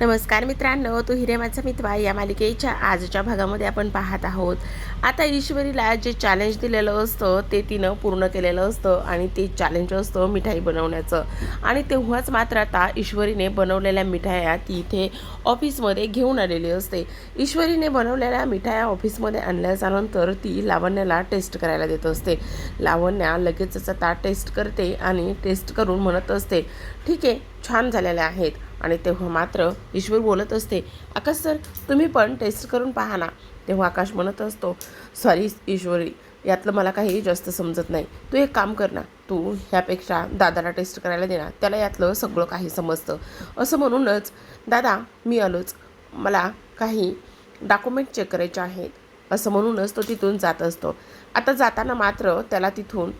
नमस्कार मित्रांनो तो हिरे माझा मितवा या मालिकेच्या आजच्या भागामध्ये आपण पाहत आहोत. आता ईश्वरीला जे चॅलेंज दिलेलं असतं ते तिनं पूर्ण केलेलं असतं आणि ते चॅलेंज असतं मिठाई बनवण्याचं. आणि तेव्हाच मात्र आता ईश्वरीने बनवलेल्या मिठाया ती इथे ऑफिसमध्ये घेऊन आलेली असते. ईश्वरीने बनवलेल्या मिठाया ऑफिसमध्ये आणल्याच्यानंतर ती लावण्याला टेस्ट करायला देत असते. लावण्या लगेचच आता टेस्ट करते आणि टेस्ट करून म्हणत असते ठीक आहे छान झालेल्या आहेत. आणि तेव्हा मात्र ईश्वर बोलत असते आकाश सर तुम्ही पण टेस्ट करून पहा ना. तेव्हा आकाश म्हणत असतो सॉरी ईश्वरी यातलं मला काही जास्त समजत नाही. तू एक काम कर ना तू ह्यापेक्षा दादाला टेस्ट करायला देणार त्याला यातलं सगळं काही समजतं. असं म्हणूनच दादा मी आलोच. मला काही डॉक्युमेंट चेक करायचे आहेत. असं म्हणूनच तो तिथून जात असतो. आता जाताना मात्र त्याला तिथून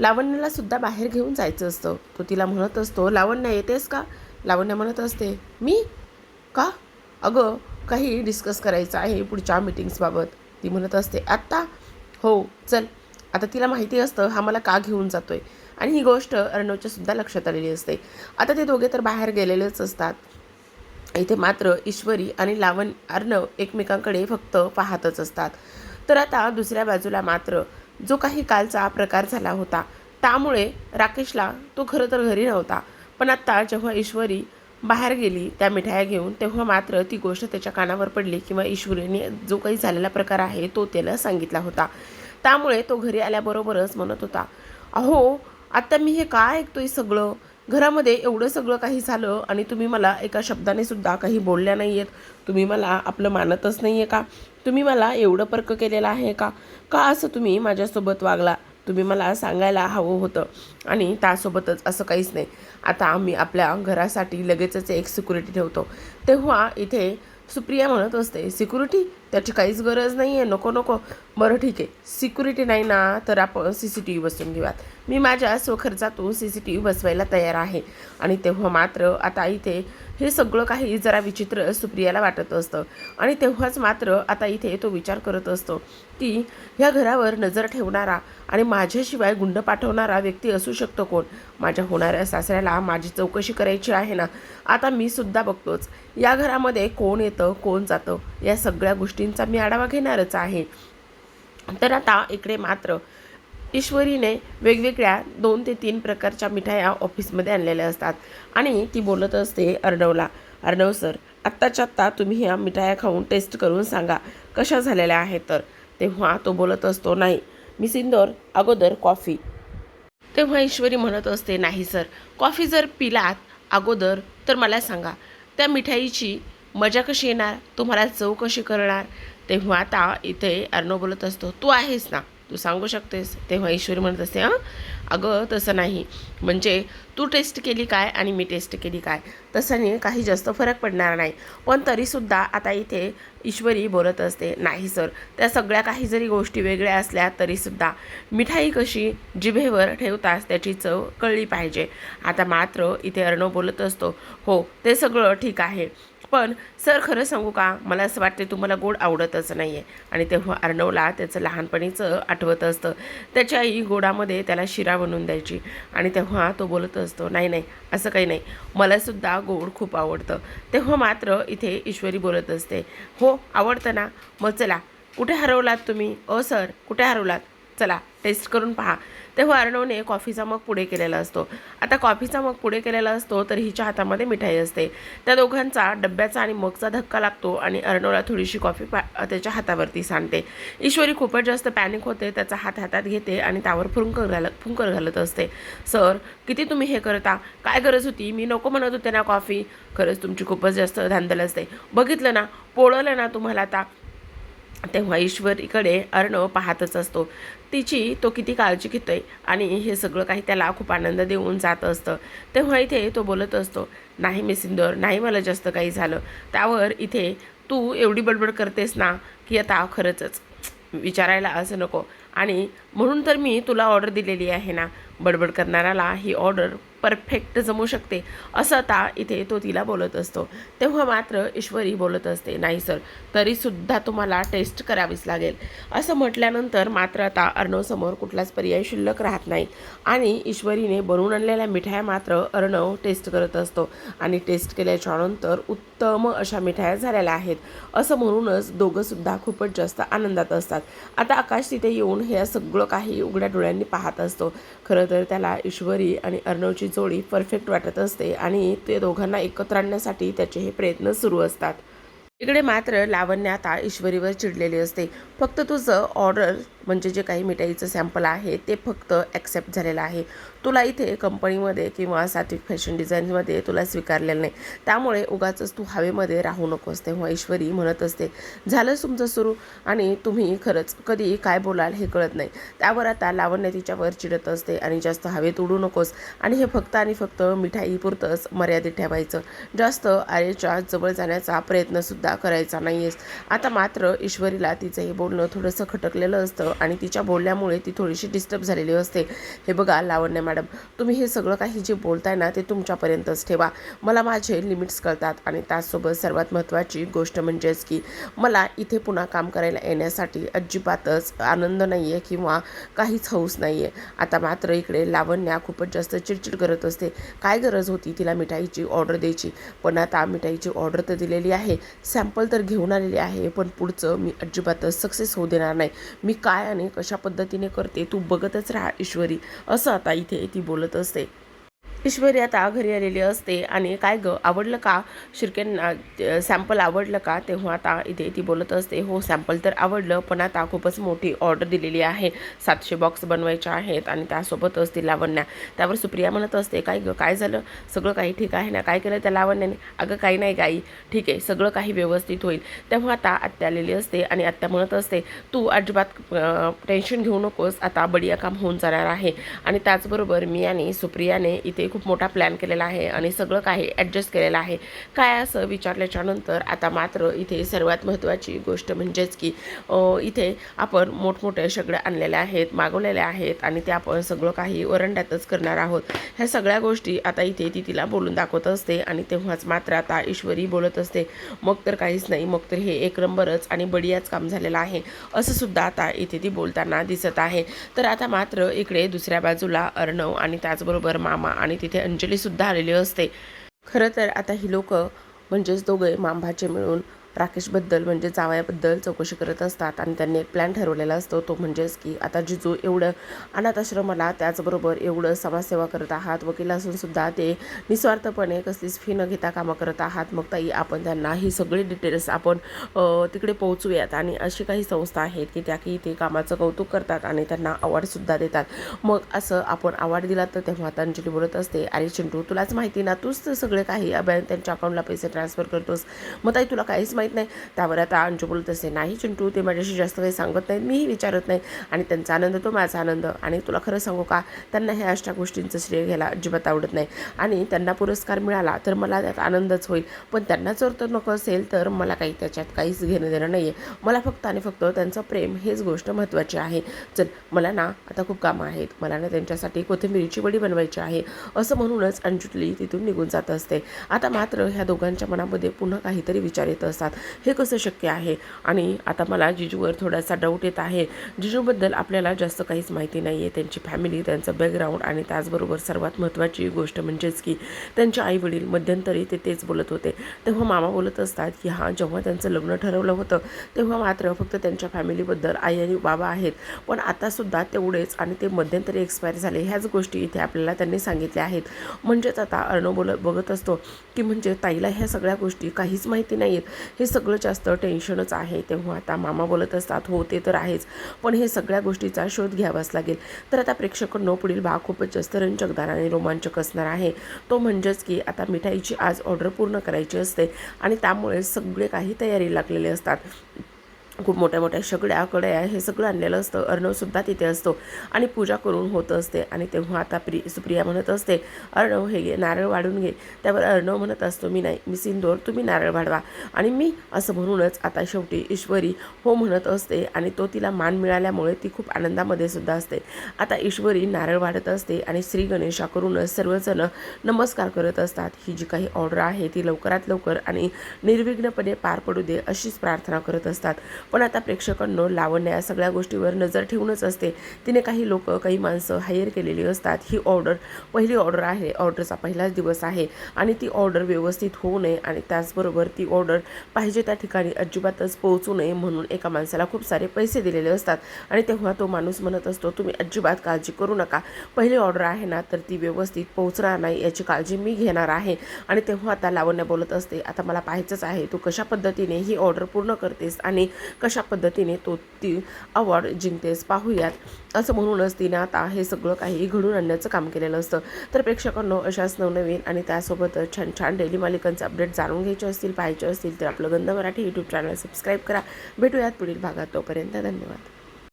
लावण्याला सुद्धा बाहेर घेऊन जायचं असतं. तो तिला म्हणत असतो लावण्य येतेस का? लावण्य म्हणत असते मी? का? अगं काही डिस्कस करायचं आहे पुढच्या मीटिंग्सबाबत ती म्हणत असते आत्ता? हो चल. आता तिला माहिती असतं हा मला का घेऊन जातो आहे आणि ही गोष्ट अर्णवच्या सुद्धा लक्षात आलेली असते. आता ते दोघे तर बाहेर गेलेलेच असतात. इथे मात्र ईश्वरी आणि लावण अर्णव एकमेकांकडे फक्त पाहतच असतात. तर आता दुसऱ्या बाजूला मात्र जो काही कालचा प्रकार झाला होता. त्यामुळे राकेशला तो खरं तर घरी नव्हता. पण आत्ता जेव्हा ईश्वरी बाहेर गेली त्या मिठाया घेऊन तेव्हा मात्र ती गोष्ट त्याच्या कानावर पडली किंवा ईश्वरीने जो काही झालेला प्रकार आहे तो त्याला सांगितला होता. त्यामुळे तो घरी आल्याबरोबरच म्हणत होता अहो आत्ता मी हे काय ऐकतोय सगळं? घरामध्ये एवढं सगळं काही झालं आणि तुम्ही मला एका शब्दाने सुद्धा काही बोलल्या नाही आहेत तुम्ही मला आपलं मानतच नाही आहे का? तुम्ही मला एवढं पर्क केलेलं आहे का? का असं तुम्ही माझ्यासोबत वागला? तुम्ही मला सांगायला हवं होतं आणि त्यासोबतच असं काहीच नाही. आता आम्ही आपल्या घरासाठी लगेचच एक सिक्युरिटी ठेवतो. तेव्हा इथे सुप्रिया म्हणत असते सिक्युरिटी? त्याची काहीच गरज नाही आहे नको नको. बरं ठीक आहे. सिक्युरिटी नाही ना तर आपण सी सी टी व्ही बसवून घेऊयात. मी माझ्या स्वखर्चातून सी सी टी व्ही बसवायला तयार आहे. आणि तेव्हा मात्र आता इथे हे सगळं काही जरा विचित्र सुप्रियाला वाटत असतं. आणि तेव्हाच मात्र आता इथे तो विचार करत असतो की ह्या घरावर नजर ठेवणारा आणि माझ्याशिवाय गुंड पाठवणारा व्यक्ती असू शकतो कोण? माझ्या होणाऱ्या सासऱ्याला माझी चौकशी करायची आहे ना? आता मी सुद्धा बघतोच. या घरामध्ये कोण येतं कोण जातं? या सगळ्या गोष्टींचा मी आढावा घेणारच आहे. तर आता इकडे मात्र ईश्वरीने वेगवेगळ्या दोन ते तीन प्रकारच्या मिठाया ऑफिसमध्ये आणलेल्या असतात. आणि ती बोलत असते अर्णवला अर्णव सर आत्ताच्या आत्ता तुम्ही ह्या मिठाया खाऊन टेस्ट करून सांगा कशा झालेल्या आहेत तर? तेव्हा तो बोलत असतो नाही मी सिंदोर अगोदर कॉफी. तेव्हा ईश्वरी म्हणत असते नाही सर कॉफी जर पिलात अगोदर तर मला सांगा त्या मिठाईची मजा कशी येणार? तुम्हाला चव कशी करणार? तेव्हा आता इथे अर्णव बोलत असतो तू आहेस ना तू सांगू शकतेस? तेव्हा ईश्वरी म्हणत असते हां? अगं तसं नाही. म्हणजे तू टेस्ट केली काय आणि मी टेस्ट केली काय? तसंने काही जास्त फरक पडणार नाही. पण तरीसुद्धा आता इथे ईश्वरी बोलत असते नाही सर त्या सगळ्या काही जरी गोष्टी वेगळ्या असल्या तरीसुद्धा मिठाई कशी जिभेवर ठेवताच त्याची चव कळली पाहिजे. आता मात्र इथे अर्णव बोलत असतो हो ते सगळं ठीक आहे. पण सर खरं सांगू का? मला असं वाटते तुम्हाला गोड आवडतच नाही आहे आणि तेव्हा अर्णवला त्याचं लहानपणीचं आठवत असतं. त्याच्या आई गोडामध्ये त्याला शिरा बनवून द्यायची. आणि तेव्हा तो बोलत असतो नाही नाही असं काही नाही. मलासुद्धा गोड खूप आवडतं. तेव्हा मात्र इथे ईश्वरी बोलत असते हो आवडतं ना? मग चला. कुठे हरवलात तुम्ही? अ सर कुठे हरवलात? चला टेस्ट करून पहा. तेव्हा अर्णवने कॉफीचा मग पुढे केलेला असतो. आता कॉफीचा मग पुढे केलेला असतो तर हिच्या हातामध्ये मिठाई असते. त्या दोघांचा डब्याचा आणि मगचा धक्का लागतो आणि अर्णवला थोडीशी कॉफी पा त्याच्या हातावरती सांडते. ईश्वरी खूपच जास्त पॅनिक होते त्याचा हात हातात घेते आणि त्यावर फुंकर घालत फुंकर घालत असते. सर किती तुम्ही हे करता? काय गरज होती? मी नको म्हणत होते ना कॉफी. खरंच तुमची खूपच जास्त धांदल असते. बघितलं ना पोळलं ना तुम्हाला आता. तेव्हा ईश्वरीकडे अर्णव पाहतच असतो. तिची तो किती काळजी घेतो आहे आणि हे सगळं काही त्याला खूप आनंद देऊन जात असतं. तेव्हा इथे तो बोलत असतो नाही मी सिंदोर नाही मला जास्त काही झालं. त्यावर इथे तू एवढी बडबड करतेस ना की आता खरंचच विचारायला असं नको. आणि म्हणून तर मी तुला ऑर्डर दिलेली आहे ना. बडबड करणाऱ्याला ही ऑर्डर परफेक्ट जमू शकते. असं आता इथे तो तिला बोलत असतो. तेव्हा मात्र ईश्वरी बोलत असते नाही सर तरीसुद्धा तुम्हाला टेस्ट करावीच लागेल. असं म्हटल्यानंतर मात्र आता अर्णवसमोर कुठलाच पर्याय शिल्लक राहत नाही. आणि ईश्वरीने बनवून आणलेल्या मिठाया मात्र अर्णव टेस्ट करत असतो. आणि टेस्ट केल्याच्यानंतर उत्तम अशा मिठाया झालेल्या आहेत. असं म्हणूनच दोघंसुद्धा खूपच जास्त आनंदात असतात. आता आकाश तिथे येऊन हे सगळं काही उघड्या डोळ्यांनी पाहत असतो. खरं तर त्याला ईश्वरी आणि अर्णवची जोडी परफेक्ट वाटत असते आणि ते दोघांना एकत्र आणण्यासाठी त्याचे हे प्रयत्न सुरू असतात. इकडे मात्र लावण्य आता ईश्वरीवर चिडलेली असते. फक्त तुझं ऑर्डर म्हणजे जे काही मिठाईचं सॅम्पल आहे ते फक्त ॲक्सेप्ट झालेलं आहे. तुला इथे कंपनीमध्ये किंवा सात्विक फॅशन डिझाईनमध्ये तुला स्वीकारलेलं नाही. त्यामुळे उगाचच तू हवेमध्ये राहू नकोस तेव्हा ईश्वरी म्हणत असते झालंच तुमचं सुरू आणि तुम्ही खरंच कधी काय बोलाल हे कळत नाही. त्यावर आता लावण्य तिच्यावर चिडत असते आणि जास्त हवेत उडू नकोस आणि हे फक्त आणि फक्त मिठाईपुरतंच मर्यादित ठेवायचं. जास्त आरेच्या जवळ जाण्याचा प्रयत्नसुद्धा करायचा नाही आहेस आता मात्र ईश्वरीला तिचं हे बोलणं थोडंसं खटकलेलं असतं आणि तिच्या बोलण्यामुळे ती थोडीशी डिस्टर्ब झालेली असते. हे बघा लावण्य मॅडम. तुम्ही हे सगळं काही जे बोलताय ना ते तुमच्यापर्यंतच ठेवा. मला माझे लिमिट्स कळतात आणि त्याचसोबत सर्वात महत्त्वाची गोष्ट म्हणजेच की मला इथे पुन्हा काम करायला येण्यासाठी अजिबातच आनंद नाही आहे किंवा काहीच हौस नाही आहे आता मात्र इकडे लावण्या खूपच जास्त चिडचिड करत असते. काय गरज होती तिला मिठाईची ऑर्डर द्यायची? पण आता मिठाईची ऑर्डर तर दिलेली आहे. सॅम्पल तर घेऊन आलेली आहे पण पुढचं मी अजिबातच सक्सेस होऊ देणार नाही. मी काय आणि कशा पद्धतीने करते तू बघतच राहा ईश्वरी. असं आता इथे ती बोलत असते ईश्वरी आता घरी आलेली असते. आणि काय गं आवडलं का? शिरक्यांना सॅम्पल आवडलं का? तेव्हा आता इथे ती बोलत असते हो सॅम्पल तर आवडलं पण आता खूपच मोठी ऑर्डर दिलेली आहे. सातशे बॉक्स बनवायचे आहेत आणि त्यासोबतच ती लावण्या. त्यावर सुप्रिया म्हणत असते काय गं काय झालं? सगळं काही ठीक आहे ना? काय केलं त्या लावण्याने? अगं काही नाही गाई. ठीक आहे सगळं काही व्यवस्थित होईल. तेव्हा आता आत्या आलेली असते आणि आत्या म्हणत असते तू अजिबात टेन्शन घेऊ नकोस. आता बडिया काम होऊन जाणार आहे. आणि त्याचबरोबर मी आणि सुप्रियाने इथे खूप मोठा प्लॅन केलेला आहे आणि सगळं काही ॲडजस्ट केलेलं आहे. काय असं विचारल्याच्या नंतर आता मात्र इथे सर्वात महत्त्वाची गोष्ट म्हणजेच की इथे आपण मोठमोठे सगळे आणलेले आहेत मागवलेले आहेत आणि ते आपण सगळं काही वरंड्यातच करणार आहोत. ह्या सगळ्या गोष्टी आता इथे ती तिला बोलून दाखवत असते आणि तेव्हाच मात्र आता ईश्वरी बोलत असते मग तर काहीच नाही मग तर हे एक नंबरच आणि बडियाच काम झालेलं आहे. असं सुद्धा आता इथे ती बोलताना दिसत आहे. तर आता मात्र इकडे दुसऱ्या बाजूला अर्णव आणि त्याचबरोबर मामा आणि तिथे अंजलीसुद्धा आलेली असते. खरं तर आता ही लोक म्हणजेच दोघे मांभाचे मिळून राकेशबद्दल म्हणजे जावयाबद्दल चौकशी करत असतात आणि त्यांनी एक प्लॅन ठरवलेला असतो तो म्हणजेच की आता जिजू एवढं अनाथाश्रमाला त्याचबरोबर एवढं समाजसेवा करत आहात वकील असूनसुद्धा ते निस्वार्थपणे कसलीच फी न घेता कामं करत आहात. मग ताई आपण त्यांना ही सगळी डिटेल्स आपण तिकडे पोहोचूयात आणि अशी काही संस्था आहेत की त्या की ते कामाचं कौतुक करतात आणि त्यांना अवॉर्डसुद्धा देतात. मग असं आपण अवॉर्ड दिला तर तेव्हा अंजली बोलत असते अरे चिंटू तुलाच माहिती ना तूच तर सगळे काही बँक त्यांच्या अकाउंटला पैसे ट्रान्सफर करतोस. मग ताई तुला काहीच माहीत नाही. त्यावर आता अंजू बोलत असते नाही चिंटू ते माझ्याशी जास्त काही सांगत नाहीत मीही विचारत नाही. आणि त्यांचा आनंद तो माझा आनंद. आणि तुला खरं सांगू का? त्यांना ह्या अशा गोष्टींचं श्रेय घ्यायला अजिबात आवडत नाही. आणि त्यांना पुरस्कार मिळाला तर मला त्यात आनंदच होईल. पण त्यांना जर तर नको असेल तर मला काही त्याच्यात काहीच घेणं देणं नाही आहे मला फक्त आणि फक्त त्यांचं प्रेम हेच गोष्ट महत्त्वाची आहे. चल मला ना आता खूप कामं आहेत. मला ना त्यांच्यासाठी कोथिंबिरीची वडी बनवायची आहे. असं म्हणूनच अंजुटली तिथून निघून जात असते. आता मात्र ह्या दोघांच्या मनामध्ये पुन्हा काहीतरी विचार येत असतात. हे कसं शक्य आहे? आणि आता मला जिजूवर थोडासा डाऊट येत आहे. जिजूबद्दल आपल्याला जास्त काहीच माहिती नाही आहे त्यांची फॅमिली त्यांचं बॅकग्राऊंड आणि त्याचबरोबर सर्वात महत्त्वाची गोष्ट म्हणजेच की त्यांचे आई वडील मध्यंतरी ते तेच बोलत होते. तेव्हा मामा बोलत असतात की हां जेव्हा त्यांचं लग्न ठरवलं होतं तेव्हा मात्र फक्त त्यांच्या फॅमिलीबद्दल आई आणि बाबा आहेत. पण आतासुद्धा तेवढेच आणि ते मध्यंतरी एक्सपायर झाले. ह्याच गोष्टी इथे आपल्याला त्यांनी सांगितल्या आहेत. म्हणजेच आता अर्णव बोलत बघत असतो की म्हणजे ताईला ह्या सगळ्या गोष्टी काहीच माहिती नाही आहेत हे सगळं जास्त टेन्शनच आहे. तेव्हा आता मामा बोलत असतात हो ते तर आहेच पण हे सगळ्या गोष्टीचा शोध घ्यावाच लागेल. तर आता प्रेक्षकांनो पुढील भाग खूपच जास्त रंजकदार आणि रोमांचक असणार आहे. तो म्हणजेच की आता मिठाईची आज ऑर्डर पूर्ण करायची असते आणि त्यामुळे सगळे काही तयारी लागलेले असतात. खूप मोठ्या मोठ्या शेगड्या कड्या हे सगळं आणलेलं असतं. अर्णवसुद्धा तिथे असतो आणि पूजा करून होत असते आणि तेव्हा आता प्रि सुप्रिया म्हणत असते अर्णव हे घे नारळ वाढून घे. त्यावर अर्णव म्हणत असतो मी नाही मी सिंदोर तुम्ही नारळ वाढवा. आणि मी असं म्हणूनच आता शेवटी ईश्वरी हो म्हणत असते आणि तो तिला मान मिळाल्यामुळे ती खूप आनंदामध्ये सुद्धा असते. आता ईश्वरी नारळ वाढत असते आणि श्री गणेशाकडूनच सर्वजण नमस्कार करत असतात. ही जी काही ऑर्डर आहे ती लवकरात लवकर आणि निर्विघ्नपणे पार पडू दे अशीच प्रार्थना करत असतात. पण आता प्रेक्षकांनो लावण्या या सगळ्या गोष्टीवर नजर ठेवूनच असते. तिने काही लोक काही माणसं हायर केलेली असतात. ही ऑर्डर पहिली ऑर्डर आहे. ऑर्डरचा पहिलाच दिवस आहे आणि ती ऑर्डर व्यवस्थित होऊ नये आणि त्याचबरोबर ती ऑर्डर पाहिजे त्या ठिकाणी अजिबातच पोहोचू नये म्हणून एका माणसाला खूप सारे पैसे दिलेले असतात. आणि तेव्हा तो माणूस म्हणत असतो तुम्ही अजिबात काळजी करू नका. पहिली ऑर्डर आहे ना तर ती व्यवस्थित पोहोचणार नाही याची काळजी मी घेणार आहे. आणि तेव्हा आता लावण्या बोलत असते आता मला पाहायचंच आहे. तू कशा पद्धतीने ही ऑर्डर पूर्ण करतेस आणि कशा पद्धतीने तो ती अवॉर्ड जिंकतेस पाहूयात. असं म्हणूनच तिने आता हे सगळं काही घडून आणण्याचं काम केलेलं असतं. तर प्रेक्षकांनो अशाच नवनवीन आणि त्यासोबतच छान छान डेली मालिकांचे अपडेट जाणून घ्यायचे असतील पाहायचे असतील तर आपलं गंध मराठी यूट्यूब चॅनल सबस्क्राईब करा. भेटूयात पुढील भागात. तोपर्यंत धन्यवाद.